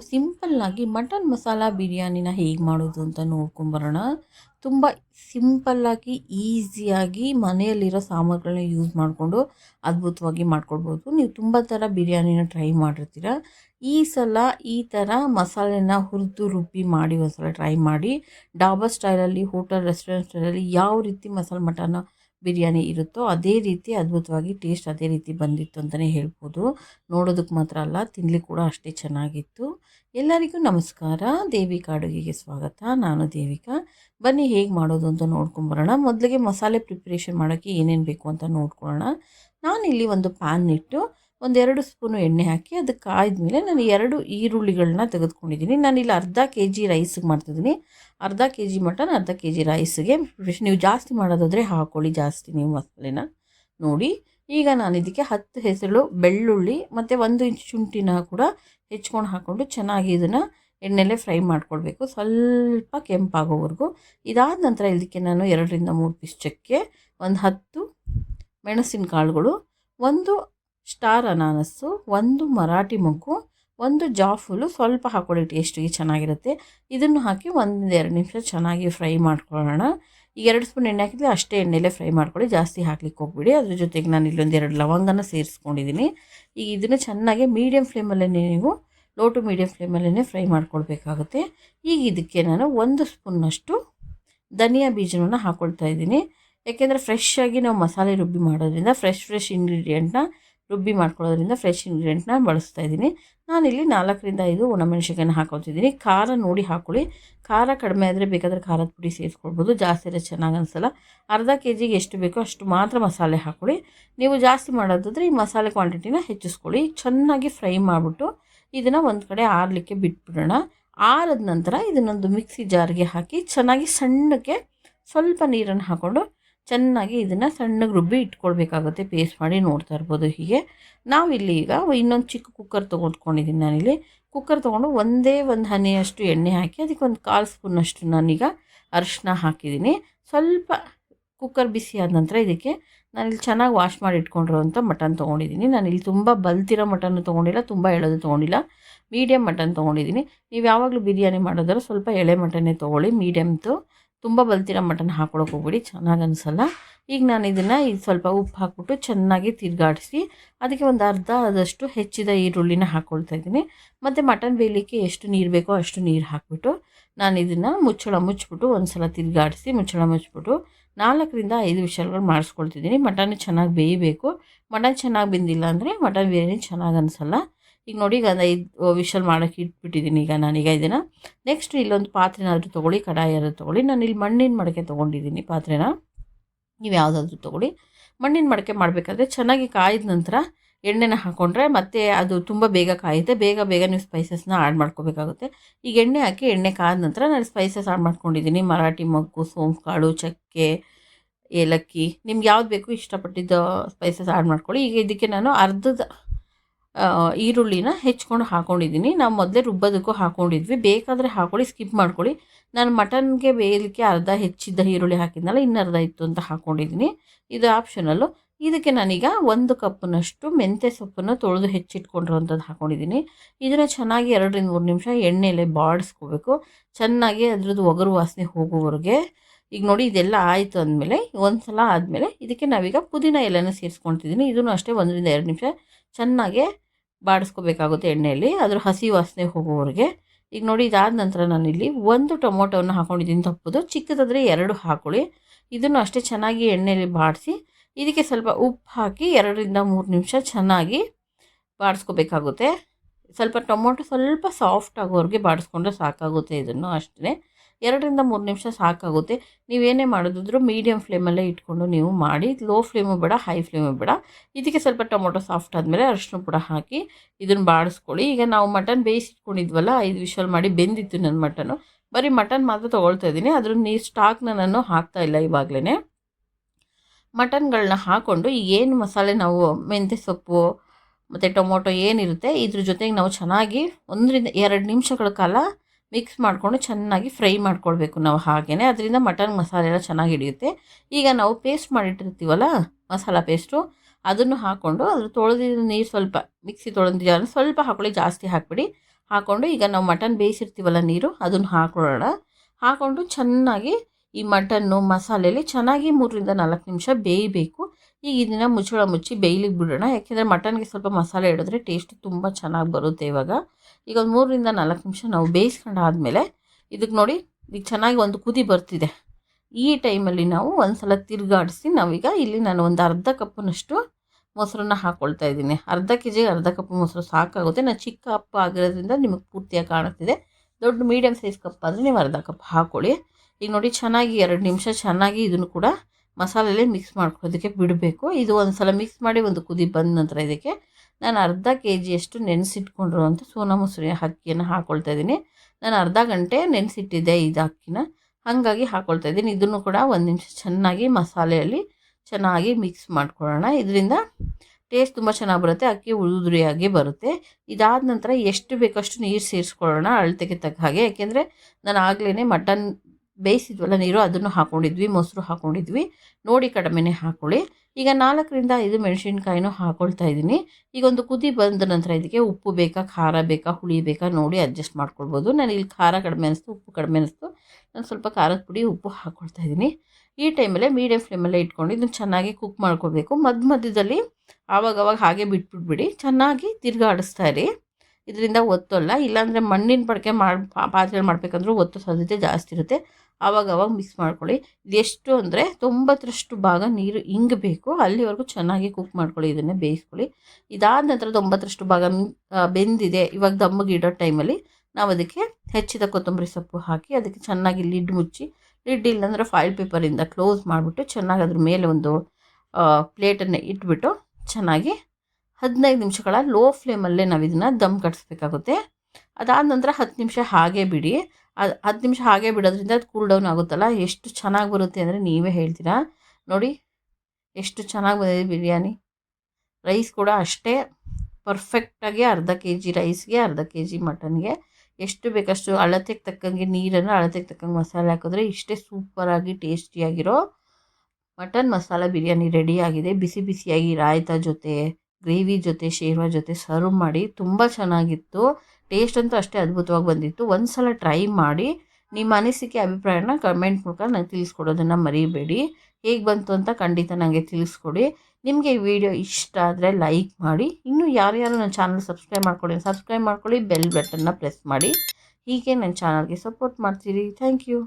ಸಿಂಪಲ್ಲಾಗಿ ಮಟನ್ ಮಸಾಲ ಬಿರಿಯಾನಿನ ಹೇಗೆ ಮಾಡೋದು ಅಂತ ನೋಡ್ಕೊಂಬರೋಣ ತುಂಬ ಸಿಂಪಲ್ಲಾಗಿ ಈಸಿಯಾಗಿ ಮನೆಯಲ್ಲಿರೋ ಸಾಮಾನುಗಳನ್ನ ಯೂಸ್ ಮಾಡಿಕೊಂಡು ಅದ್ಭುತವಾಗಿ ಮಾಡ್ಕೊಳ್ಬೋದು ನೀವು ತುಂಬ ಥರ ಬಿರಿಯಾನಿನ ಟ್ರೈ ಮಾಡಿರ್ತೀರ. ಈ ಸಲ ಈ ಥರ ಮಸಾಲೆನ ಹುರಿದು ರುಬ್ಬಿ ಮಾಡಿ ಒಂದು ಸಲ ಟ್ರೈ ಮಾಡಿ. ಡಾಬಾ ಸ್ಟೈಲಲ್ಲಿ, ಹೋಟೆಲ್, ರೆಸ್ಟೋರೆಂಟ್ ಸ್ಟೈಲಲ್ಲಿ ಯಾವ ರೀತಿ ಮಸಾಲೆ ಮಟನ್ ಬಿರಿಯಾನಿ ಇರುತ್ತೋ ಅದೇ ರೀತಿ ಅದ್ಭುತವಾಗಿ ಟೇಸ್ಟ್ ಅದೇ ರೀತಿ ಬಂದಿತ್ತು ಅಂತಲೇ ಹೇಳ್ಬೋದು. ನೋಡೋದಕ್ಕೆ ಮಾತ್ರ ಅಲ್ಲ ತಿನ್ನಲಿಕ್ಕೆ ಕೂಡ ಅಷ್ಟೇ ಚೆನ್ನಾಗಿತ್ತು. ಎಲ್ಲರಿಗೂ ನಮಸ್ಕಾರ. ದೇವಿಕಾ ಅಡುಗೆಗೆ ಸ್ವಾಗತ. ನಾನು ದೇವಿಕಾ. ಬನ್ನಿ ಹೇಗೆ ಮಾಡೋದು ಅಂತ ನೋಡ್ಕೊಂಬರೋಣ. ಮೊದಲಿಗೆ ಮಸಾಲೆ ಪ್ರಿಪ್ರೇಷನ್ ಮಾಡೋಕ್ಕೆ ಏನೇನು ಬೇಕು ಅಂತ ನೋಡ್ಕೊಳ್ಳೋಣ. ನಾನಿಲ್ಲಿ ಒಂದು ಪ್ಯಾನ್ ಇಟ್ಟು ಒಂದೆರಡು ಸ್ಪೂನು ಎಣ್ಣೆ ಹಾಕಿ ಅದು ಕಾಯ್ದ್ಮೇಲೆ ನಾನು ಎರಡು ಈರುಳ್ಳಿಗಳನ್ನ ತೆಗೆದುಕೊಂಡಿದ್ದೀನಿ. ನಾನಿಲ್ಲಿ ಅರ್ಧ ಕೆ ಜಿ ರೈಸಿಗೆ ಮಾಡ್ತಿದ್ದೀನಿ. ಅರ್ಧ ಕೆ ಜಿ ಮಟನ್, ಅರ್ಧ ಕೆ ಜಿ ರೈಸ್ಗೆ ನೀವು ಜಾಸ್ತಿ ಮಾಡೋದಾದರೆ ಹಾಕ್ಕೊಳ್ಳಿ ಜಾಸ್ತಿ ನೀವು ಮಸಾಲೆನ. ನೋಡಿ, ಈಗ ನಾನು ಇದಕ್ಕೆ ಹತ್ತು ಹೆಸರು ಬೆಳ್ಳುಳ್ಳಿ, ಮತ್ತು ಒಂದು ಇಂಚು ಶುಂಠಿನ ಕೂಡ ಹೆಚ್ಕೊಂಡು ಹಾಕ್ಕೊಂಡು ಚೆನ್ನಾಗಿ ಇದನ್ನು ಎಣ್ಣೆಲೆ ಫ್ರೈ ಮಾಡ್ಕೊಳ್ಬೇಕು. ಸ್ವಲ್ಪ ಕೆಂಪಾಗೋವರೆಗೂ. ಇದಾದ ನಂತರ ಇದಕ್ಕೆ ನಾನು ಎರಡರಿಂದ ಮೂರು ಪೀಸ್ ಚಕ್ಕೆ, ಒಂದು ಹತ್ತು ಮೆಣಸಿನ ಕಾಳುಗಳು ಒಂದು ಸ್ಟಾರ್ ಅನಾನಸ್ಸು, ಒಂದು ಮರಾಠಿ ಮೊಗ್ಗು ಒಂದು ಜಾಫುಲು, ಸ್ವಲ್ಪ ಹಾಕೊಳ್ಳಿ ಟೇಸ್ಟಿಗೆ ಚೆನ್ನಾಗಿರುತ್ತೆ. ಇದನ್ನು ಹಾಕಿ ಒಂದು ಎರಡು ನಿಮಿಷ ಚೆನ್ನಾಗಿ ಫ್ರೈ ಮಾಡ್ಕೊಳ್ಳೋಣ. ಈಗ ಎರಡು ಸ್ಪೂನ್ ಎಣ್ಣೆ ಹಾಕಿದ್ರೆ ಅಷ್ಟೇ ಎಣ್ಣೆಲೇ ಫ್ರೈ ಮಾಡ್ಕೊಳ್ಳಿ, ಜಾಸ್ತಿ ಹಾಕ್ಲಿಕ್ಕೆ ಹೋಗ್ಬಿಡಿ. ಅದ್ರ ಜೊತೆಗೆ ನಾನು ಇಲ್ಲೊಂದು ಎರಡು ಲವಂಗನ ಸೇರಿಸ್ಕೊಂಡಿದ್ದೀನಿ. ಈಗ ಇದನ್ನು ಚೆನ್ನಾಗಿ ಮೀಡಿಯಮ್ ಫ್ಲೇಮಲ್ಲೇ ನೀವು, ಲೋ ಟು ಮೀಡಿಯಮ್ ಫ್ಲೇಮಲ್ಲೇ ಫ್ರೈ ಮಾಡ್ಕೊಳ್ಬೇಕಾಗುತ್ತೆ. ಈಗ ಇದಕ್ಕೆ ನಾನು ಒಂದು ಸ್ಪೂನ್ನಷ್ಟು ಧನಿಯಾ ಬೀಜವನ್ನು ಹಾಕ್ಕೊಳ್ತಾ ಇದ್ದೀನಿ. ಯಾಕೆಂದರೆ ಫ್ರೆಶ್ ಆಗಿ ನಾವು ಮಸಾಲೆ ರುಬ್ಬಿ ಮಾಡೋದ್ರಿಂದ ಫ್ರೆಶ್ ಫ್ರೆಶ್ ಇಂಗ್ರೀಡಿಯೆಂಟ್ನ ರುಬ್ಬಿ ಮಾಡ್ಕೊಳ್ಳೋದ್ರಿಂದ ಫ್ರೆಶ್ ಇಂಗ್ರೀಡಿಯೆಂಟ್ನ ಬಳಸ್ತಾ ಇದ್ದೀನಿ. ನಾನಿಲ್ಲಿ ನಾಲ್ಕರಿಂದ ಐದು ಒಣಮೆಣಸಿನ್ಕಾಯಿನ ಹಾಕೊತಿದ್ದೀನಿ ಖಾರ ನೋಡಿ ಹಾಕೊಳ್ಳಿ. ಖಾರ ಕಡಿಮೆ ಆದರೆ ಬೇಕಾದರೆ ಖಾರದ ಪುಡಿ ಸೇರಿಸ್ಕೊಳ್ಬೋದು. ಜಾಸ್ತಿ ಇದ್ರೆ ಚೆನ್ನಾಗಿ ಅನಿಸಲ್ಲ. ಅರ್ಧ ಕೆ ಜಿಗೆ ಎಷ್ಟು ಬೇಕೋ ಅಷ್ಟು ಮಾತ್ರ ಮಸಾಲೆ ಹಾಕೊಳ್ಳಿ. ನೀವು ಜಾಸ್ತಿ ಮಾಡೋದಾದರೆ ಈ ಮಸಾಲೆ ಕ್ವಾಂಟಿಟಿನ ಹೆಚ್ಚಿಸ್ಕೊಳ್ಳಿ. ಚೆನ್ನಾಗಿ ಫ್ರೈ ಮಾಡಿಬಿಟ್ಟು ಇದನ್ನು ಒಂದು ಕಡೆ ಆರಲಿಕ್ಕೆ ಬಿಟ್ಬಿಡೋಣ. ಆರದ ನಂತರ ಇದನ್ನೊಂದು ಮಿಕ್ಸಿ ಜಾರ್ಗೆ ಹಾಕಿ ಚೆನ್ನಾಗಿ ಸಣ್ಣಕ್ಕೆ ಸ್ವಲ್ಪ ನೀರನ್ನು ಹಾಕ್ಕೊಂಡು ಚೆನ್ನಾಗಿ ಇದನ್ನು ಸಣ್ಣಗೆ ರುಬ್ಬಿ ಇಟ್ಕೊಳ್ಬೇಕಾಗುತ್ತೆ ಪೇಸ್ಟ್ ಮಾಡಿ ನೋಡ್ತಾ ಇರ್ಬೋದು ಹೀಗೆ. ನಾವಿಲ್ಲಿ ಈಗ ಇನ್ನೊಂದು ಚಿಕ್ಕ ಕುಕ್ಕರ್ ತೊಗೊಂಡ್ಕೊಂಡಿದ್ದೀನಿ ನಾನಿಲ್ಲಿ. ಕುಕ್ಕರ್ ತೊಗೊಂಡು ಒಂದೇ ಒಂದು ಹನಿಯಷ್ಟು ಎಣ್ಣೆ ಹಾಕಿ ಅದಕ್ಕೆ ಒಂದು ಕಾಲು ಸ್ಪೂನಷ್ಟು ನಾನೀಗ ಅರಿಶಿನ ಹಾಕಿದ್ದೀನಿ ಸ್ವಲ್ಪ ಕುಕ್ಕರ್ ಬಿಸಿ ಆದ ನಂತರ ಇದಕ್ಕೆ ನಾನಿಲ್ಲಿ ಚೆನ್ನಾಗಿ ವಾಶ್ ಮಾಡಿ ಇಟ್ಕೊಂಡಿರೋಂಥ ಮಟನ್ ತೊಗೊಂಡಿದ್ದೀನಿ ನಾನಿಲ್ಲಿ ತುಂಬ ಬಲ್ತಿರೋ ಮಟನ್ ತೊಗೊಂಡಿಲ್ಲ, ತುಂಬ ಎಳೆದು ತೊಗೊಂಡಿಲ್ಲ. ಮೀಡಿಯಮ್ ಮಟನ್ ತೊಗೊಂಡಿದ್ದೀನಿ ನೀವು ಯಾವಾಗಲೂ ಬಿರಿಯಾನಿ ಮಾಡೋದಾದ್ರೆ ಸ್ವಲ್ಪ ಎಳೆ ಮಟನ್ನೇ ತೊಗೊಳ್ಳಿ ಮೀಡಿಯಮ್ದು ತುಂಬ ಬಲ್ತಿರೋ ಮಟನ್ ಹಾಕ್ಕೊಳಕ್ಕೆ ಹೋಗ್ಬಿಡಿ, ಚೆನ್ನಾಗಿ ಅನಿಸಲ್ಲ. ಈಗ ನಾನು ಇದನ್ನು ಇದು ಸ್ವಲ್ಪ ಉಪ್ಪು ಹಾಕ್ಬಿಟ್ಟು ಚೆನ್ನಾಗಿ ತಿರುಗಾಡಿಸಿ, ಅದಕ್ಕೆ ಒಂದು ಅರ್ಧ ಆದಷ್ಟು ಹೆಚ್ಚಿದ ಈರುಳ್ಳಿನ ಹಾಕ್ಕೊಳ್ತಾ ಇದ್ದೀನಿ. ಮತ್ತು ಮಟನ್ ಬೇಯಲಿಕ್ಕೆ ಎಷ್ಟು ನೀರು ಬೇಕೋ ಅಷ್ಟು ನೀರು ಹಾಕ್ಬಿಟ್ಟು, ನಾನು ಇದನ್ನು ಮುಚ್ಚಳ ಮುಚ್ಚಿಬಿಟ್ಟು ಒಂದು ಸಲ ತಿರುಗಾಡಿಸಿ, ಮುಚ್ಚಳ ಮುಚ್ಚಿಬಿಟ್ಟು ನಾಲ್ಕರಿಂದ ಐದು ವಿಷಲ್ಗಳು ಮಾಡಿಸ್ಕೊಳ್ತಿದ್ದೀನಿ. ಮಟನ್ ಚೆನ್ನಾಗಿ ಬೇಯಬೇಕು. ಮಟನ್ ಚೆನ್ನಾಗಿ ಬೆಂದಿಲ್ಲ ಅಂದರೆ ಮಟನ್ ಬಿರಿಯಾನಿ ಚೆನ್ನಾಗಿ ಅನಿಸಲ್ಲ. ಈಗ ನೋಡಿ ಈಗ ಐದು ವಿಷಲ್ ಮಾಡೋಕ್ಕೆ ಇಟ್ಬಿಟ್ಟಿದ್ದೀನಿ ಈಗ ನಾನೀಗ ಇದನ್ನು. ನೆಕ್ಸ್ಟ್ ಇಲ್ಲೊಂದು ಪಾತ್ರೆನಾದರೂ ತೊಗೊಳ್ಳಿ ಕಡಾಯಾದರೂ ತೊಗೊಳ್ಳಿ. ನಾನು ಇಲ್ಲಿ ಮಣ್ಣಿನ ಮಡಕೆ ತೊಗೊಂಡಿದ್ದೀನಿ ಪಾತ್ರೆನ. ನೀವು ಯಾವುದಾದ್ರೂ ತೊಗೊಳ್ಳಿ. ಮಣ್ಣಿನ ಮಡಕೆ ಮಾಡಬೇಕಾದ್ರೆ ಚೆನ್ನಾಗಿ ಕಾಯ್ದ ನಂತರ ಎಣ್ಣೆನ ಹಾಕ್ಕೊಂಡ್ರೆ ಮತ್ತೆ ಅದು ತುಂಬ ಬೇಗ ಕಾಯುತ್ತೆ. ಬೇಗ ಬೇಗ ನೀವು ಸ್ಪೈಸಸ್ನ ಆ್ಯಡ್ ಮಾಡ್ಕೋಬೇಕಾಗುತ್ತೆ. ಈಗ ಎಣ್ಣೆ ಹಾಕಿ ಎಣ್ಣೆ ಕಾದ ನಂತರ ನಾನು ಸ್ಪೈಸಸ್ ಆ್ಯಡ್ ಮಾಡ್ಕೊಂಡಿದ್ದೀನಿ ಮರಾಠಿ ಮೊಗ್ಗು ಸೋಂಪು ಕಾಳು ಚಕ್ಕೆ, ಏಲಕ್ಕಿ. ನಿಮ್ಗೆ ಯಾವ್ದು ಬೇಕು ಇಷ್ಟಪಟ್ಟಿದ್ದ ಸ್ಪೈಸಸ್ ಆ್ಯಡ್ ಮಾಡ್ಕೊಳ್ಳಿ. ಈಗ ಇದಕ್ಕೆ ನಾನು ಅರ್ಧದ ಈರುಳ್ಳಿನ ಹೆಚ್ಕೊಂಡು ಹಾಕ್ಕೊಂಡಿದ್ದೀನಿ ನಾವು ಮೊದಲೇ ರುಬ್ಬೋದಕ್ಕೂ ಹಾಕೊಂಡಿದ್ವಿ. ಬೇಕಾದರೆ ಹಾಕ್ಕೊಳ್ಳಿ ಸ್ಕಿಪ್ ಮಾಡ್ಕೊಳ್ಳಿ. ನಾನು ಮಟನ್ಗೆ ಬೇಯಲಿಕ್ಕೆ ಅರ್ಧ ಹೆಚ್ಚಿದ್ದ ಈರುಳ್ಳಿ ಹಾಕಿದ್ನಲ್ಲ ಇನ್ನೂ ಅರ್ಧ ಇತ್ತು ಅಂತ ಹಾಕ್ಕೊಂಡಿದ್ದೀನಿ ಇದು ಆಪ್ಷನಲ್ಲು. ಇದಕ್ಕೆ ನಾನೀಗ ಒಂದು ಕಪ್ನಷ್ಟು ಮೆಂತ್ಯ ಸೊಪ್ಪನ್ನು ತೊಳೆದು ಹೆಚ್ಚಿಟ್ಕೊಂಡಿರೋಂಥದ್ದು ಹಾಕೊಂಡಿದ್ದೀನಿ. ಇದನ್ನು ಚೆನ್ನಾಗಿ ಎರಡರಿಂದ ಮೂರು ನಿಮಿಷ ಎಣ್ಣೆಲೆ ಬಾಡಿಸ್ಕೋಬೇಕು. ಚೆನ್ನಾಗಿ ಅದ್ರದ್ದು ಒಗರು ವಾಸನೆ ಹೋಗೋವರೆಗೆ ಈಗ ನೋಡಿ ಇದೆಲ್ಲ ಆಯಿತು ಅಂದಮೇಲೆ ಒಂದು ಸಲ ಆದಮೇಲೆ ಇದಕ್ಕೆ ನಾವೀಗ ಪುದೀನ ಎಲೆನ ಸೇರಿಸ್ಕೊಳ್ತಿದ್ದೀನಿ ಇದನ್ನು ಅಷ್ಟೇ ಒಂದರಿಂದ ಎರಡು ನಿಮಿಷ ಚೆನ್ನಾಗೆ ಬಾಡಿಸ್ಕೋಬೇಕಾಗುತ್ತೆ ಎಣ್ಣೆಯಲ್ಲಿ, ಅದ್ರ ಹಸಿ ವಾಸನೆ ಹೋಗೋವರೆಗೆ. ಈಗ ನೋಡಿ ಇದಾದ ನಂತರ ನಾನಿಲ್ಲಿ ಒಂದು ಟೊಮೊಟೊವನ್ನು ಹಾಕ್ಕೊಂಡಿದ್ದೀನಿ ತಪ್ಪದು ಚಿಕ್ಕದಾದರೆ ಎರಡು ಹಾಕೊಳ್ಳಿ. ಇದನ್ನು ಅಷ್ಟೇ ಚೆನ್ನಾಗಿ ಎಣ್ಣೆಯಲ್ಲಿ ಬಾಡಿಸಿ, ಇದಕ್ಕೆ ಸ್ವಲ್ಪ ಉಪ್ಪು ಹಾಕಿ ಎರಡರಿಂದ ಮೂರು ನಿಮಿಷ ಚೆನ್ನಾಗಿ ಬಾಡಿಸ್ಕೋಬೇಕಾಗುತ್ತೆ. ಸ್ವಲ್ಪ ಟೊಮೊಟೊ ಸ್ವಲ್ಪ ಸಾಫ್ಟ್ ಆಗೋವರೆಗೆ ಬಾಡಿಸ್ಕೊಂಡ್ರೆ ಸಾಕಾಗುತ್ತೆ ಇದನ್ನು ಅಷ್ಟೇ. ಎರಡರಿಂದ ಮೂರು ನಿಮಿಷ ಸಾಕಾಗುತ್ತೆ. ನೀವೇನೇ ಮಾಡೋದಿದ್ರು ಮೀಡಿಯಮ್ ಫ್ಲೇಮಲ್ಲೇ ಇಟ್ಕೊಂಡು ನೀವು ಮಾಡಿ ಲೋ ಫ್ಲೇಮು ಬೇಡ ಹೈ ಫ್ಲೇಮು ಬೇಡ. ಇದಕ್ಕೆ ಸ್ವಲ್ಪ ಟೊಮೊಟೊ ಸಾಫ್ಟ್ ಆದಮೇಲೆ ಅರಿಶಿನ ಪುಡ ಹಾಕಿ ಇದನ್ನು ಬಾಡಿಸ್ಕೊಳ್ಳಿ. ಈಗ ನಾವು ಮಟನ್ ಬೇಯಿಸಿಟ್ಕೊಂಡಿದ್ವಲ್ಲ ಐದು ವಿಷಲ್ ಮಾಡಿ ಬೆಂದಿತ್ತು ನನ್ನ ಮಟನು ಬರೀ ಮಟನ್ ಮಾತ್ರ ತೊಗೊಳ್ತಾ ಇದ್ದೀನಿ. ಅದ್ರ ನೀರು ಸ್ಟಾಕ್ನ ನಾನು ಹಾಕ್ತಾ ಇಲ್ಲ ಇವಾಗಲೇ ಮಟನ್ಗಳನ್ನ ಹಾಕ್ಕೊಂಡು ಏನು ಮಸಾಲೆ ನಾವು ಮೆಂತ್ಯ ಸೊಪ್ಪು ಮತ್ತು ಟೊಮೊಟೊ ಏನಿರುತ್ತೆ, ಇದ್ರ ಜೊತೆಗೆ ನಾವು ಚೆನ್ನಾಗಿ ಒಂದರಿಂದ ಎರಡು ನಿಮಿಷಗಳ ಕಾಲ ಮಿಕ್ಸ್ ಮಾಡಿಕೊಂಡು ಚೆನ್ನಾಗಿ ಫ್ರೈ ಮಾಡ್ಕೊಳ್ಬೇಕು ನಾವು ಹಾಗೇ ಅದರಿಂದ ಮಟನ್ ಮಸಾಲೆ ಎಲ್ಲ ಚೆನ್ನಾಗಿ ಹಿಡಿಯುತ್ತೆ. ಈಗ ನಾವು ಪೇಸ್ಟ್ ಮಾಡಿಟ್ಟಿರ್ತೀವಲ್ಲ, ಮಸಾಲ ಪೇಸ್ಟು ಅದನ್ನು ಹಾಕ್ಕೊಂಡು ಅದ್ರ ತೊಳೆದಿದ್ದ ನೀರು ಸ್ವಲ್ಪ, ಮಿಕ್ಸಿ ತೊಳೆದಿದ್ದಾರೆ ಸ್ವಲ್ಪ ಹಾಕೊಳ್ಳಿ, ಜಾಸ್ತಿ ಹಾಕ್ಬಿಡಿ. ಹಾಕ್ಕೊಂಡು ಈಗ ನಾವು ಮಟನ್ ಬೇಯಿಸಿರ್ತೀವಲ್ಲ ನೀರು, ಅದನ್ನು ಹಾಕೊಳ್ಳೋಣ. ಹಾಕ್ಕೊಂಡು ಚೆನ್ನಾಗಿ ಈ ಮಟನ್ನು ಮಸಾಲೆಯಲ್ಲಿ ಚೆನ್ನಾಗಿ ಮೂರರಿಂದ ನಾಲ್ಕು ನಿಮಿಷ ಬೇಯಬೇಕು. ಈಗ ಇದನ್ನು ಮುಚ್ಚಳ ಮುಚ್ಚಿ ಬೇಯ್ಲಿಕ್ಕೆ ಬಿಡೋಣ. ಯಾಕೆಂದರೆ ಮಟನ್ಗೆ ಸ್ವಲ್ಪ ಮಸಾಲೆ ಹಿಡಿದ್ರೆ ಟೇಸ್ಟ್ ತುಂಬ ಚೆನ್ನಾಗಿ ಬರುತ್ತೆ ಇವಾಗ. ಈಗ ಒಂದು ಮೂರರಿಂದ ನಾಲ್ಕು ನಿಮಿಷ ನಾವು ಬೇಯಿಸ್ಕೊಂಡು ಆದಮೇಲೆ ಇದಕ್ಕೆ ನೋಡಿ ಈಗ ಚೆನ್ನಾಗಿ ಒಂದು ಕುದಿ ಬರ್ತಿದೆ. ಈ ಟೈಮಲ್ಲಿ ನಾವು ಒಂದು ಸಲ ತಿರುಗಾಡಿಸಿ ನಾವೀಗ ಇಲ್ಲಿ ನಾನು ಒಂದು ಅರ್ಧ ಕಪ್ನಷ್ಟು ಮೊಸರನ್ನ ಹಾಕ್ಕೊಳ್ತಾ ಇದ್ದೀನಿ. ಅರ್ಧ ಕೆ ಜಿಗೆ ಅರ್ಧ ಕಪ್ ಮೊಸರು ಸಾಕಾಗುತ್ತೆ. ನಾನು ಚಿಕ್ಕ ಅಪ್ಪ ಆಗಿರೋದ್ರಿಂದ ನಿಮಗೆ ಪೂರ್ತಿಯಾಗಿ ಕಾಣುತ್ತಿದೆ. ದೊಡ್ಡ ಮೀಡಿಯಮ್ ಸೈಜ್ ಕಪ್ ಆದರೆ ನೀವು ಅರ್ಧ ಕಪ್ ಹಾಕ್ಕೊಳ್ಳಿ ಈಗ ನೋಡಿ ಚೆನ್ನಾಗಿ ಎರಡು ನಿಮಿಷ ಚೆನ್ನಾಗಿ ಇದನ್ನು ಕೂಡ ಮಸಾಲೆಲೆ ಮಿಕ್ಸ್ ಮಾಡ್ಕೊಳ್ಳೋದಕ್ಕೆ ಬಿಡಬೇಕು. ಇದು ಒಂದು ಸಲ ಮಿಕ್ಸ್ ಮಾಡಿ ಒಂದು ಕುದಿ ಬಂದ ನಂತರ ಇದಕ್ಕೆ ನಾನು ಅರ್ಧ ಕೆ ಜಿಯಷ್ಟು ನೆನೆಸಿಟ್ಕೊಂಡಿರುವಂಥ ಸೋನಾ ಮೊಸರಿನ ಅಕ್ಕಿಯನ್ನು ಹಾಕ್ಕೊಳ್ತಾ ಇದ್ದೀನಿ. ನಾನು ಅರ್ಧ ಗಂಟೆ ನೆನೆಸಿಟ್ಟಿದ್ದೆ ಇದು ಅಕ್ಕಿನ. ಹಾಗಾಗಿ ಹಾಕ್ಕೊಳ್ತಾ ಇದ್ದೀನಿ. ಇದನ್ನು ಕೂಡ ಒಂದು ನಿಮಿಷ ಚೆನ್ನಾಗಿ ಮಸಾಲೆಯಲ್ಲಿ ಚೆನ್ನಾಗಿ ಮಿಕ್ಸ್ ಮಾಡ್ಕೊಳ್ಳೋಣ. ಇದರಿಂದ ಟೇಸ್ಟ್ ತುಂಬ ಚೆನ್ನಾಗಿ ಬರುತ್ತೆ. ಅಕ್ಕಿ ಉದುರಿಯಾಗಿ ಬರುತ್ತೆ. ಇದಾದ ನಂತರ ಎಷ್ಟು ಬೇಕಷ್ಟು ನೀರು ಸೇರಿಸ್ಕೊಳ್ಳೋಣ ಅಳತೆಗೆ ತಕ್ಕ ಹಾಗೆ. ಯಾಕೆಂದರೆ ನಾನು ಆಗಲೇ ಮಟನ್ ಬೇಯಿಸಿದ್ವಲ್ಲ ನೀರು ಅದನ್ನು ಹಾಕ್ಕೊಂಡಿದ್ವಿ ಮೊಸರು ಹಾಕ್ಕೊಂಡಿದ್ವಿ ನೋಡಿ ಕಡಿಮೆನೇ ಹಾಕ್ಕೊಳ್ಳಿ ಈಗ ನಾಲ್ಕರಿಂದ ಐದು ಮೆಣಸಿನ್ಕಾಯಿನೂ ಹಾಕ್ಕೊಳ್ತಾ ಇದ್ದೀನಿ. ಈಗ ಒಂದು ಕುದಿ ಬಂದ ನಂತರ ಇದಕ್ಕೆ ಉಪ್ಪು ಬೇಕಾ, ಖಾರ ಬೇಕಾ, ಹುಳಿ ಬೇಕಾ ನೋಡಿ ಅಡ್ಜಸ್ಟ್ ಮಾಡ್ಕೊಳ್ಬೋದು. ನಾನು ಇಲ್ಲಿ ಖಾರ ಕಡಿಮೆ ಅನಿಸ್ತು, ಉಪ್ಪು ಕಡಿಮೆ ಅನಿಸ್ತು. ನಾನು ಸ್ವಲ್ಪ ಖಾರದ ಪುಡಿ, ಉಪ್ಪು ಹಾಕ್ಕೊಳ್ತಾ ಇದ್ದೀನಿ. ಈ ಟೈಮಲ್ಲೇ ಮೀಡಿಯಮ್ ಫ್ಲೇಮಲ್ಲೇ ಇಟ್ಕೊಂಡು ಇದನ್ನು ಚೆನ್ನಾಗಿ ಕುಕ್ ಮಾಡ್ಕೊಳ್ಬೇಕು. ಮಧ್ಯ ಮಧ್ಯದಲ್ಲಿ ಆವಾಗವಾಗ ಹಾಗೆ ಬಿಟ್ಬಿಟ್ಬಿಡಿ ಚೆನ್ನಾಗಿ ತಿರ್ಗಾಡಿಸ್ತಾ ಇರಿ. ಇದರಿಂದ ಒತ್ತಲ್ಲ ಇಲ್ಲಾಂದರೆ ಮಣ್ಣಿನ ಪಡಕೆ ಮಾಡಿ ಪಾತ್ರೆಯಲ್ಲಿ ಮಾಡಬೇಕಂದ್ರೂ ಒತ್ತು ಸಾಧ್ಯತೆ ಜಾಸ್ತಿ ಇರುತ್ತೆ. ಆವಾಗ ಅವಾಗ ಮಿಕ್ಸ್ ಮಾಡ್ಕೊಳ್ಳಿ. ಇದೆಷ್ಟು ಅಂದರೆ ತೊಂಬತ್ತರಷ್ಟು ಭಾಗ ನೀರು ಇಂಗಬೇಕು ಅಲ್ಲಿವರೆಗೂ ಚೆನ್ನಾಗಿ ಕುಕ್ ಮಾಡ್ಕೊಳ್ಳಿ. ಇದನ್ನೇ ಬೇಯಿಸ್ಕೊಳ್ಳಿ. ಇದಾದ ನಂತರ ತೊಂಬತ್ತರಷ್ಟು ಭಾಗ ಬೆಂದಿದೆ. ಇವಾಗ ದಮ್ಮಗೆ ಇಡೋ ಟೈಮಲ್ಲಿ ನಾವು ಅದಕ್ಕೆ ಹೆಚ್ಚಿದ ಕೊತ್ತಂಬರಿ ಸೊಪ್ಪು ಹಾಕಿ ಅದಕ್ಕೆ ಚೆನ್ನಾಗಿ ಲಿಡ್ ಮುಚ್ಚಿ, ಲಿಡ್ ಇಲ್ಲಾಂದ್ರೆ ಫಾಯಿಲ್ ಪೇಪರಿಂದ ಕ್ಲೋಸ್ ಮಾಡಿಬಿಟ್ಟು ಚೆನ್ನಾಗಿ ಅದ್ರ ಮೇಲೆ ಒಂದು ಪ್ಲೇಟನ್ನು ಇಟ್ಬಿಟ್ಟು ಚೆನ್ನಾಗಿ ಹದಿನೈದು ನಿಮಿಷಗಳ ಲೋ ಫ್ಲೇಮಲ್ಲೇ ನಾವು ಇದನ್ನು ದಮ್ ಕಟ್ಟಿಸ್ಬೇಕಾಗುತ್ತೆ ಅದಾದ ನಂತರ ಹತ್ತು ನಿಮಿಷ ಹಾಗೆ ಬಿಡಿ. ಅದು ಹತ್ತು ನಿಮಿಷ ಹಾಗೆ ಬಿಡೋದ್ರಿಂದ ಅದು ಕೂಲ್ ಡೌನ್ ಆಗುತ್ತಲ್ಲ? ಎಷ್ಟು ಚೆನ್ನಾಗಿ ಬರುತ್ತೆ ಅಂದರೆ ನೀವೇ ಹೇಳ್ತೀರಾ? ನೋಡಿ, ಎಷ್ಟು ಚೆನ್ನಾಗಿ ಬಂದಿದೆ ಬಿರಿಯಾನಿ. ರೈಸ್ ಕೂಡ ಅಷ್ಟೇ ಪರ್ಫೆಕ್ಟಾಗಿ ಅರ್ಧ ಕೆ ಜಿ ರೈಸ್ಗೆ ಅರ್ಧ ಕೆ ಜಿ ಮಟನ್ಗೆ ಎಷ್ಟು ಬೇಕಷ್ಟು ಅಳತೆಗೆ ತಕ್ಕಂಗೆ ನೀರನ್ನು, ಅಳತೆಗೆ ತಕ್ಕಂಗೆ ಮಸಾಲೆ ಹಾಕಿದ್ರೆ ಇಷ್ಟೇ ಸೂಪರಾಗಿ ಟೇಸ್ಟಿಯಾಗಿರೋ ಮಟನ್ ಮಸಾಲ ಬಿರಿಯಾನಿ ರೆಡಿಯಾಗಿದೆ ಬಿಸಿ ಬಿಸಿಯಾಗಿ ರಾಯ್ತ ಜೊತೆ ಗ್ರೇವಿ ಜೊತೆ, ಶೇರ್ವ ಜೊತೆ ಸರ್ವ್ ಮಾಡಿ ತುಂಬ ಚೆನ್ನಾಗಿತ್ತು. ಟೇಸ್ಟ್ ಅಂತೂ ಅಷ್ಟೇ ಅದ್ಭುತವಾಗಿ ಬಂದಿತ್ತು. ಒಂದು ಸಲ ಟ್ರೈ ಮಾಡಿ ನಿಮ್ಮ ಅನಿಸಿಕೆ, ಅಭಿಪ್ರಾಯನ ಕಮೆಂಟ್ ಮೂಲಕ ನನಗೆ ತಿಳಿಸ್ಕೊಡೋದನ್ನು ಮರಿಬೇಡಿ. ಹೇಗೆ ಬಂತು ಅಂತ ಖಂಡಿತ ನನಗೆ ತಿಳಿಸ್ಕೊಡಿ. ನಿಮಗೆ ಈ ವಿಡಿಯೋ ಇಷ್ಟ ಆದರೆ ಲೈಕ್ ಮಾಡಿ. ಇನ್ನೂ ಯಾರ್ಯಾರು ನನ್ನ ಚಾನಲ್ ಸಬ್ಸ್ಕ್ರೈಬ್ ಮಾಡ್ಕೊಳ್ಳಿ ಸಬ್ಸ್ಕ್ರೈಬ್ ಮಾಡ್ಕೊಳ್ಳಿ ಬೆಲ್ ಬಟನ್ನ ಪ್ರೆಸ್ ಮಾಡಿ. ಹೀಗೆ ನನ್ನ ಚಾನಲ್ಗೆ ಸಪೋರ್ಟ್ ಮಾಡ್ತೀರಿ. Thank you